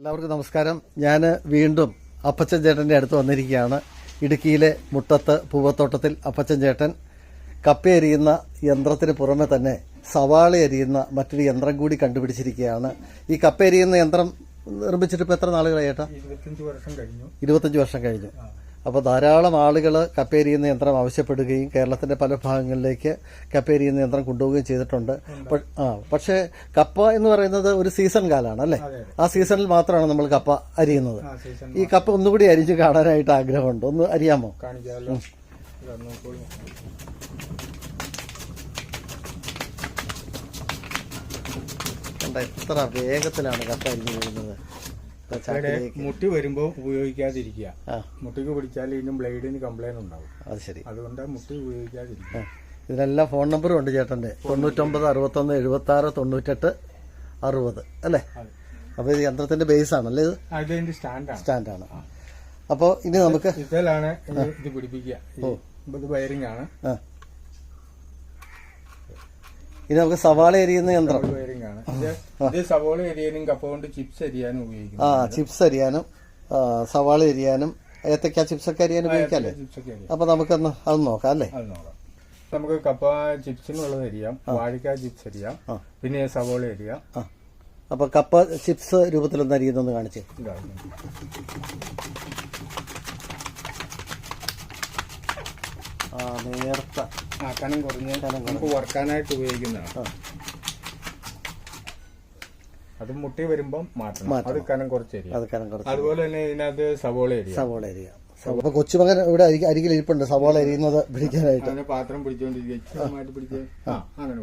എല്ലാവർക്കും നമസ്കാരം. ഞാൻ വീണ്ടും അപ്പച്ചൻ ചേട്ടന്റെ അടുത്ത് വന്നിരിക്കുകയാണ്. ഇടുക്കിയിലെ മുട്ടത്ത് പൂവത്തോട്ടത്തിൽ അപ്പച്ചൻ ചേട്ടൻ കപ്പ എരിയുന്ന യന്ത്രത്തിന് പുറമെ തന്നെ സവാള എരിയുന്ന മറ്റൊരു യന്ത്രം കൂടി കണ്ടുപിടിച്ചിരിക്കുകയാണ്. ഈ കപ്പ എരിയുന്ന യന്ത്രം നിർമ്മിച്ചിട്ട് ഇപ്പോൾ എത്ര നാളുകളായി ചേട്ടാ ഇരുപത്തഞ്ച് വർഷം കഴിഞ്ഞു. ഇരുപത്തഞ്ച് വർഷം കഴിഞ്ഞു. അപ്പോൾ ധാരാളം ആളുകൾ കപ്പേരിയുന്ന യന്ത്രം ആവശ്യപ്പെടുകയും കേരളത്തിന്റെ പല ഭാഗങ്ങളിലേക്ക് കപ്പേരിയുന്ന യന്ത്രം കൊണ്ടുപോവുകയും ചെയ്തിട്ടുണ്ട്. ആ പക്ഷേ കപ്പ എന്ന് പറയുന്നത് ഒരു സീസൺ കാലമാണ് അല്ലേ? ആ സീസണിൽ മാത്രമാണ് നമ്മൾ കപ്പ അരിയുന്നത്. ഈ കപ്പ ഒന്നുകൂടി അരിഞ്ഞ് കാണാനായിട്ട് ആഗ്രഹമുണ്ട്. ഒന്ന് അറിയാമോ എത്ര വേഗത്തിലാണ് കപ്പ അരിഞ്ഞു വീഴുന്നത്. ഇപ്പൊ ഇവിടെ മുട്ടി വരുമ്പോൾ ഉപയോഗിക്കാതിരിക്കുക. മുട്ടിക്ക് പിടിച്ചാൽ ഇതിനും ബ്ലേഡിന് കംപ്ലൈന്റ് ഉണ്ടാവും. അത് ശരി. അതുകൊണ്ട് മുട്ടി ഉപയോഗിക്കാതിരിക്കുക. ഇതിനെല്ലാം ഫോൺ നമ്പറും ഉണ്ട് ചേട്ടന്റെ. തൊണ്ണൂറ്റൊമ്പത് അറുപത്തൊന്ന് എഴുപത്തി ആറ് തൊണ്ണൂറ്റെട്ട് അറുപത്. അല്ലേ? അപ്പൊ അപ്പോൾ ഇത് യന്ത്രത്തിന്റെ ബേസ് ആണല്ലേ ഇത്? സ്റ്റാൻഡാണ്. അപ്പോൾ ഇനി നമുക്ക് ഇതിലാണ് ഇത് പിടിപ്പിക്കുക. ഇത് വയറിംഗ് ആണ്. ഇനി നമുക്ക് സവാള എരിയുന്ന യന്ത്രം. ആണ് ഇത് സവോള എരിയാനും കപ്പ കൊണ്ട് ചിപ്സ് എരിയാനും ആ ചിപ്സ് അരിയാനും ആ, സവാള എരിയാനും ഏത്തക്ക ചിപ്സ് ഒക്കെ അരിയാനും ഉപയോഗിക്കാല്ലേ അപ്പൊ നമുക്കൊന്ന് അത് നോക്കാം അല്ലേ? നമുക്ക് കപ്പ ചിപ്സിനുള്ളത് അരിയാം വാഴക്ക ചിപ്സ് അരിയാം പിന്നെ സവോള അരിയാം. അപ്പൊ കപ്പ ചിപ്സ് രൂപത്തിലൊന്ന് അരിയുന്നൊന്ന് കാണിച്ചേ. ആ നേർത്ത. കനം കുറഞ്ഞ കനം നമുക്ക് വറുക്കാനായിട്ട് ഉപയോഗിക്കുന്നതാണ്. അത് മുട്ടി വരുമ്പം മാറ്റണം. അത് കനം കുറച്ച് അരിയാം അത് കനം കുറച്ച് അതുപോലെ തന്നെ ഇതിനകത്ത് സവോള ഏരിയ സവോള ഏരിയ അപ്പൊ കൊച്ചുമകൻ ഇവിടെ അരി- അരികിൽ ഇരിപ്പുണ്ട്. സവോള എരിയുന്നത് പിടിക്കാനായിട്ട്. അങ്ങനെ പാത്രം പിടിച്ചോണ്ടിരിക്കുക. ഇച്ചിരി പിടിച്ച്. അങ്ങനെ.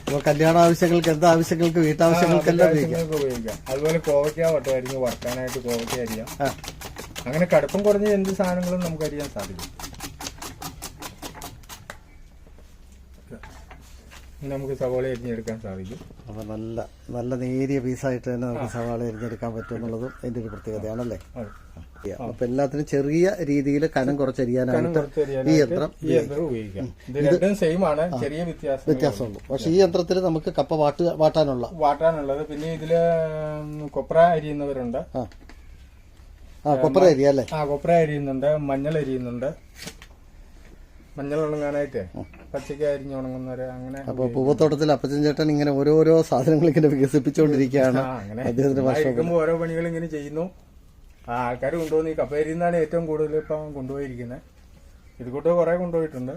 അപ്പൊ കല്യാണ ആവശ്യങ്ങൾക്ക് എന്താ ആവശ്യങ്ങൾക്ക് വീട്ടാവശ്യങ്ങൾക്ക് എല്ലാം ഉപയോഗിക്കാം. അതുപോലെ കോവയ്ക്ക വട്ടമായിരിക്കും വറുക്കാനായിട്ട് കോവയ്ക്ക അരിയാം. അങ്ങനെ കടുപ്പം കുറഞ്ഞ എന്ത് സാധനങ്ങളും നമുക്ക് അരിയാൻ സാധിക്കും ഇനി നമുക്ക് സവാള അരിഞ്ഞെടുക്കാൻ സാധിക്കും. അപ്പൊ നല്ല നല്ല നേരിയ പീസായിട്ട് തന്നെ നമുക്ക് സവാള അരിഞ്ഞെടുക്കാൻ പറ്റും എന്നുള്ളതും അതിന്റെ ഒരു പ്രത്യേകതയാണല്ലേ. അപ്പൊ എല്ലാത്തിനും ചെറിയ രീതിയിൽ കനം കുറച്ചരിയാനായിട്ട് ഈ യന്ത്രം ഈ യന്ത്രം ഉപയോഗിക്കാം. ഇത് സെയിം ആണ്. ചെറിയ വ്യത്യാസം വ്യത്യാസമുള്ളൂ. പക്ഷെ ഈ യന്ത്രത്തിൽ നമുക്ക് കപ്പ വാട്ട് വാട്ടാനുള്ള. വാട്ടാനുള്ളത്. പിന്നെ ഇതിൽ കൊപ്ര അരിയുന്നവരുണ്ട്. ആ. കൊപ്ര കൊപ്പര അരി അല്ലേ? ആ കൊപ്ര അരിയുന്നുണ്ട്. മഞ്ഞൾ അരിയുന്നുണ്ട്. മഞ്ഞൾ ഉണങ്ങാനായിട്ട്. അരിഞ്ഞ് ഉണങ്ങുന്നവര് അങ്ങനെ അപ്പൊ പൂവത്തോട്ടത്തിൽ അപ്പച്ചൻ ചേട്ടൻ ഇങ്ങനെ ഓരോരോ സാധനങ്ങൾ ഇങ്ങനെ വികസിപ്പിച്ചുകൊണ്ടിരിക്കുകയാണ് അങ്ങനെ അദ്ദേഹത്തിന്റെ ഓരോ പണികൾ ഇങ്ങനെ ചെയ്യുന്നു. ആൾക്കാർ കൊണ്ടുപോകുന്ന ഈ കപ്പേരിന്നാണ് ഏറ്റവും കൂടുതൽ ഇപ്പം കൊണ്ടുപോയിരിക്കുന്നത്. ഇത് കൂട്ട് കുറെ കൊണ്ടുപോയിട്ടുണ്ട്.